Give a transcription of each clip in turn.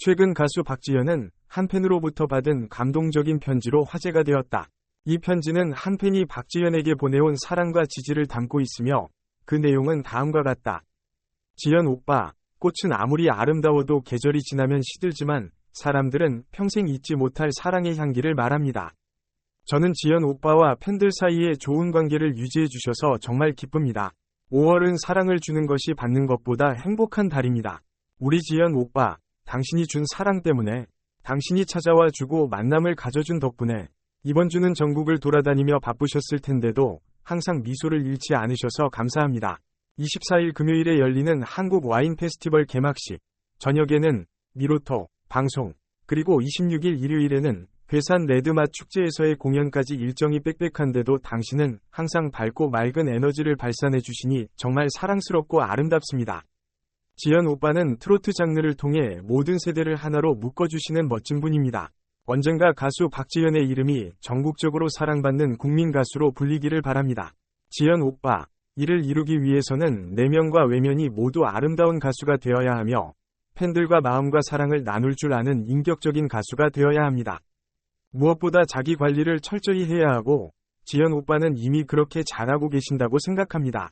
최근 가수 박지현은 한 팬으로부터 받은 감동적인 편지로 화제가 되었다. 이 편지는 한 팬이 박지현에게 보내온 사랑과 지지를 담고 있으며 그 내용은 다음과 같다. 지현 오빠, 꽃은 아무리 아름다워도 계절이 지나면 시들지만 사람들은 평생 잊지 못할 사랑의 향기를 말합니다. 저는 지현 오빠와 팬들 사이에 좋은 관계를 유지해 주셔서 정말 기쁩니다. 5월은 사랑을 주는 것이 받는 것보다 행복한 달입니다. 우리 지현 오빠, 당신이 준 사랑 때문에, 당신이 찾아와 주고 만남을 가져준 덕분에, 이번 주는 전국을 돌아다니며 바쁘셨을 텐데도 항상 미소를 잃지 않으셔서 감사합니다. 24일 금요일에 열리는 한국 와인 페스티벌 개막식, 저녁에는 미로토, 방송, 그리고 26일 일요일에는 괴산 레드맛 축제에서의 공연까지 일정이 빽빽한데도 당신은 항상 밝고 맑은 에너지를 발산해 주시니 정말 사랑스럽고 아름답습니다. 지연 오빠는 트로트 장르를 통해 모든 세대를 하나로 묶어주시는 멋진 분입니다. 언젠가 가수 박지현의 이름이 전국적으로 사랑받는 국민 가수로 불리기를 바랍니다. 지연 오빠, 이를 이루기 위해서는 내면과 외면이 모두 아름다운 가수가 되어야 하며 팬들과 마음과 사랑을 나눌 줄 아는 인격적인 가수가 되어야 합니다. 무엇보다 자기 관리를 철저히 해야 하고 지연 오빠는 이미 그렇게 잘하고 계신다고 생각합니다.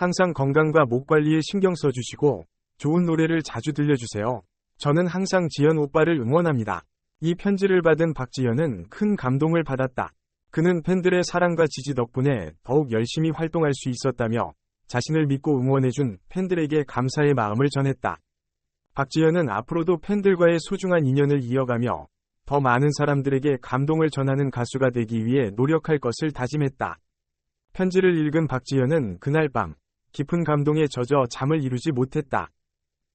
항상 건강과 목 관리에 신경 써주시고 좋은 노래를 자주 들려주세요. 저는 항상 지연 오빠를 응원합니다. 이 편지를 받은 박지연은 큰 감동을 받았다. 그는 팬들의 사랑과 지지 덕분에 더욱 열심히 활동할 수 있었다며 자신을 믿고 응원해준 팬들에게 감사의 마음을 전했다. 박지현은 앞으로도 팬들과의 소중한 인연을 이어가며 더 많은 사람들에게 감동을 전하는 가수가 되기 위해 노력할 것을 다짐했다. 편지를 읽은 박지현은 그날 밤 깊은 감동에 젖어 잠을 이루지 못했다.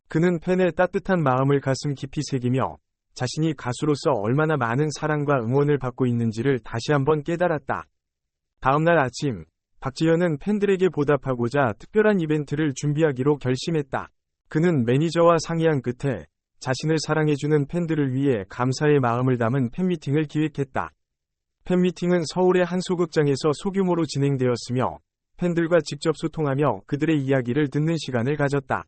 그는 팬의 따뜻한 마음을 가슴 깊이 새기며 자신이 가수로서 얼마나 많은 사랑과 응원을 받고 있는지를 다시 한번 깨달았다. 다음날 아침, 박지현은 팬들에게 보답하고자 특별한 이벤트를 준비하기로 결심했다. 그는 매니저와 상의한 끝에 자신을 사랑해주는 팬들을 위해 감사의 마음을 담은 팬미팅을 기획했다. 팬미팅은 서울의 한 소극장에서 소규모로 진행되었으며 팬들과 직접 소통하며 그들의 이야기를 듣는 시간을 가졌다.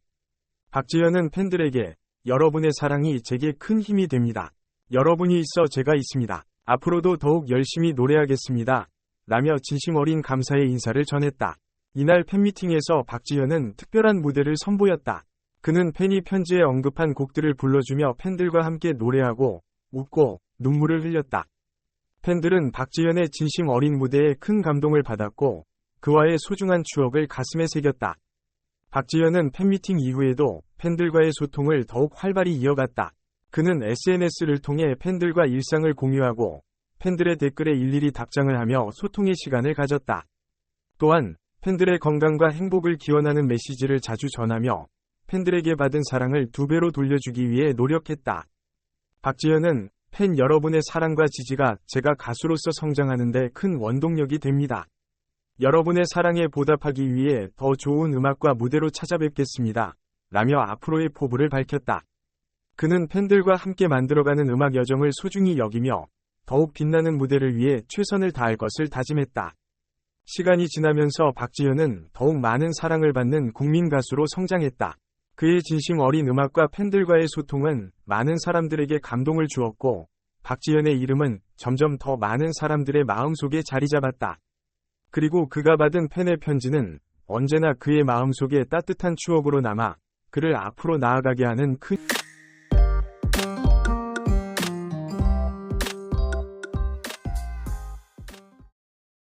박지현은 팬들에게 여러분의 사랑이 제게 큰 힘이 됩니다. 여러분이 있어 제가 있습니다. 앞으로도 더욱 열심히 노래하겠습니다. 라며 진심 어린 감사의 인사를 전했다. 이날 팬미팅에서 박지현은 특별한 무대를 선보였다. 그는 팬이 편지에 언급한 곡들을 불러주며 팬들과 함께 노래하고 웃고 눈물을 흘렸다. 팬들은 박지현의 진심 어린 무대에 큰 감동을 받았고 그와의 소중한 추억을 가슴에 새겼다. 박지현은 팬미팅 이후에도 팬들과의 소통을 더욱 활발히 이어갔다. 그는 SNS를 통해 팬들과 일상을 공유하고 팬들의 댓글에 일일이 답장을 하며 소통의 시간을 가졌다. 또한 팬들의 건강과 행복을 기원하는 메시지를 자주 전하며 팬들에게 받은 사랑을 두 배로 돌려주기 위해 노력했다. 박지현은 팬 여러분의 사랑과 지지가 제가 가수로서 성장하는데 큰 원동력이 됩니다. 여러분의 사랑에 보답하기 위해 더 좋은 음악과 무대로 찾아뵙겠습니다. 라며 앞으로의 포부를 밝혔다. 그는 팬들과 함께 만들어가는 음악 여정을 소중히 여기며 더욱 빛나는 무대를 위해 최선을 다할 것을 다짐했다. 시간이 지나면서 박지현은 더욱 많은 사랑을 받는 국민 가수로 성장했다. 그의 진심 어린 음악과 팬들과의 소통은 많은 사람들에게 감동을 주었고, 박지현의 이름은 점점 더 많은 사람들의 마음속에 자리 잡았다. 그리고 그가 받은 팬의 편지는 언제나 그의 마음속에 따뜻한 추억으로 남아 그를 앞으로 나아가게 하는 큰